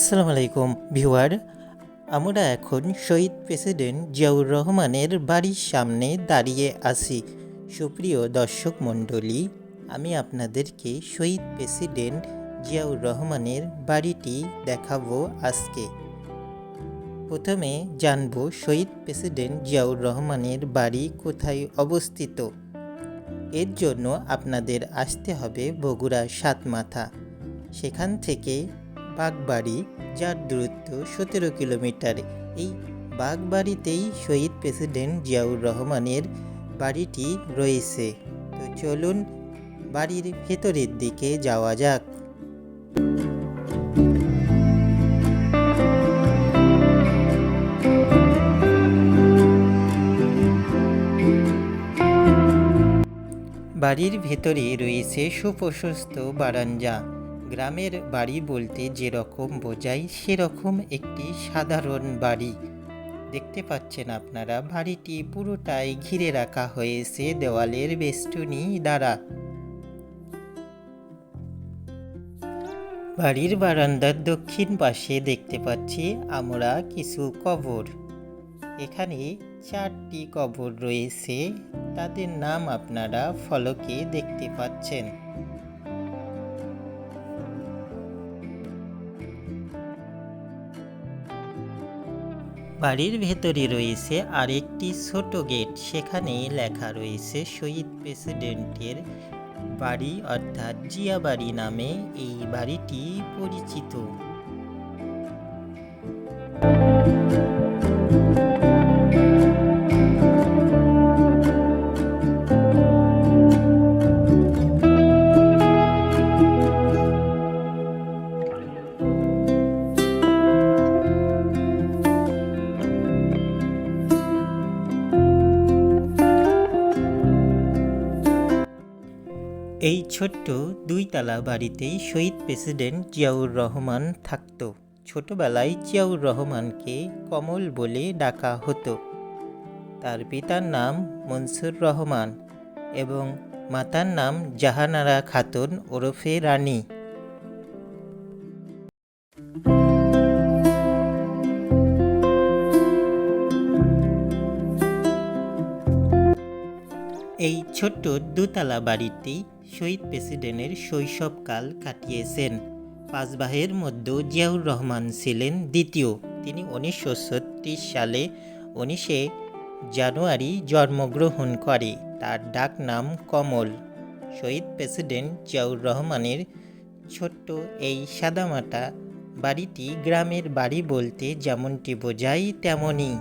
আসসালামু আলাইকুম, ভিউয়ার। আমরা এখন শহীদ প্রেসিডেন্ট জিয়াউর রহমানের বাড়ির সামনে দাঁড়িয়ে আছি। সুপ্রিয় দর্শক মণ্ডলী, আমি আপনাদেরকে শহীদ প্রেসিডেন্ট জিয়াউর রহমানের বাড়িটি দেখাবো আজকে। প্রথমে জানব শহীদ প্রেসিডেন্ট জিয়াউর রহমানের বাড়ি কোথায় অবস্থিত। এর জন্য আপনাদের আসতে হবে বগুড়া সাতমাথা। সেখান থেকে বাগবাড়ি, যার দূরত্ব সতেরো কিলোমিটার। এই বাগবাড়িতেই শহীদ প্রেসিডেন্ট জিয়াউর রহমানের বাড়িটি রয়েছে। তো চলুন বাড়ির ভেতরের দিকে যাওয়া যাক। বাড়ির ভেতরে রয়েছে সুপ্রশস্ত বারান্দা। গ্রামের বাড়ি বলতে যেরকম বোঝায়, সেরকম একটি সাধারণ বাড়ি। দেখতে পাচ্ছেন আপনারা, বাড়িটি পুরোটাই ঘিরে রাখা হয়েছে দেওয়ালের বেষ্টনী দ্বারা। বাড়ির বারান্দার দক্ষিণ পাশে দেখতে পাচ্ছি আমরা কিছু কবর। এখানে চারটি কবর রয়েছে, তাদের নাম আপনারা ফলকে দেখতে পাচ্ছেন। বাড়ির ভেতরে রয়েছে আরেকটি ছোট গেট। সেখানে লেখা রয়েছে, শহীদ প্রেসিডেন্টের বাড়ি অর্থাৎ জিয়া বাড়ি নামে এই বাড়িটি পরিচিত। এই ছোট্ট দুইতলা বাড়িতেই শহীদ প্রেসিডেন্ট জিয়াউর রহমান থাকত। ছোটবেলায় জিয়াউর রহমানকে কমল বলে ডাকা হতো। তার পিতার নাম মনসুর রহমান এবং মাতার নাম জাহানারা খাতুন ওরফে রানী। এই ছোট্ট দোতলা বাড়িটি শহীদ প্রেসিডেন্টের শৈশবকাল কাটিয়েছেন। পাঁচ ভাইয়ের মধ্যে জিয়াউর রহমান ছিলেন দ্বিতীয়। তিনি উনিশশো ছত্রিশ সালে উনিশে জানুয়ারি জন্মগ্রহণ করে। তার ডাক নাম কমল। শহীদ প্রেসিডেন্ট জিয়াউর রহমানের ছোট্ট এই সাদামাটা বাড়িটি গ্রামের বাড়ি বলতে যেমনটি বোঝায় তেমনই।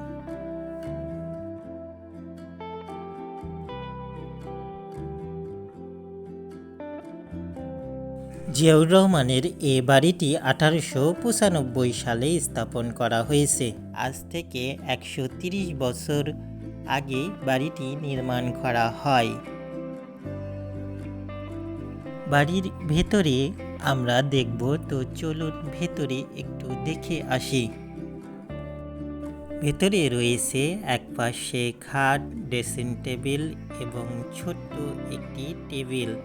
জিয়াউর রহমানের এ বাড়িটি আঠারোশো পঁচানব্বই সালে স্থাপন করা হয়েছে। আজ থেকে একশো বছর আগে বাড়িটি নির্মাণ করা হয়। বাড়ির ভেতরে আমরা দেখব, তো চলুন ভেতরে একটু দেখে আসি। ভেতরে রয়েছে এক পাশে খাট, ড্রেসিং টেবিল এবং ছোট্ট একটি টেবিল।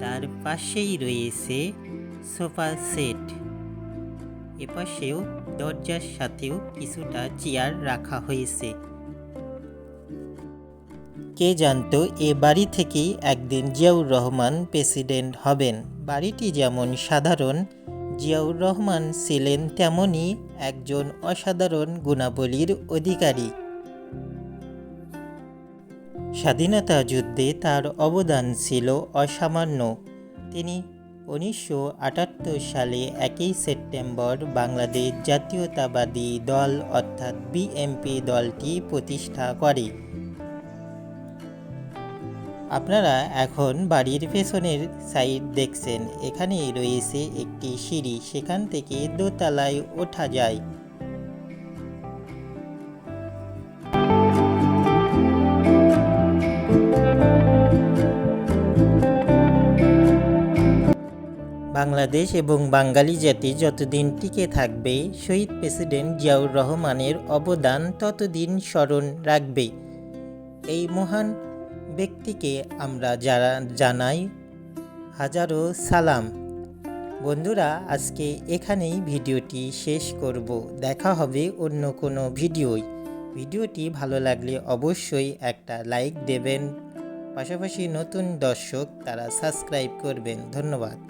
তার পাশেই রয়েছে সোফা সেট। এপাশেও দরজার সাথেও কিছুটা চেয়ার রাখা হয়েছে। কে জানতো, এ বাড়ি থেকেই একদিন জিয়াউর রহমান প্রেসিডেন্ট হবেন। বাড়িটি যেমন সাধারণ, জিয়াউর রহমান ছিলেন তেমনই একজন অসাধারণ গুণাবলীর অধিকারী। স্বাধীনতা যুদ্ধে তার অবদান ছিল অসামান্য। তিনি উনিশশো আটাত্তর সালে একই সেপ্টেম্বর বাংলাদেশ জাতীয়তাবাদী দল অর্থাৎ বিএমপি দলটি প্রতিষ্ঠা করে। আপনারা এখন বাড়ির পেছনের সাইড দেখছেন এখানে রয়েছে একটি সিঁড়ি, সেখান থেকে দোতলায় ওঠা যায়। বাংলাদেশ এবং বাঙালি জাতি যতদিন টিকে থাকবে, শহীদ প্রেসিডেন্ট জিয়াউর রহমানের অবদান ততদিন স্মরণ রাখবে। এই মহান ব্যক্তিকে আমরা যারা জানাই, হাজারো সালাম। বন্ধুরা, আজকে এখানেই ভিডিওটি শেষ করব। দেখা হবে অন্য কোনো ভিডিওয়। ভিডিওটি ভালো লাগলে অবশ্যই একটা লাইক দেবেন। পাশাপাশি নতুন দর্শক তারা সাবস্ক্রাইব করবেন। ধন্যবাদ।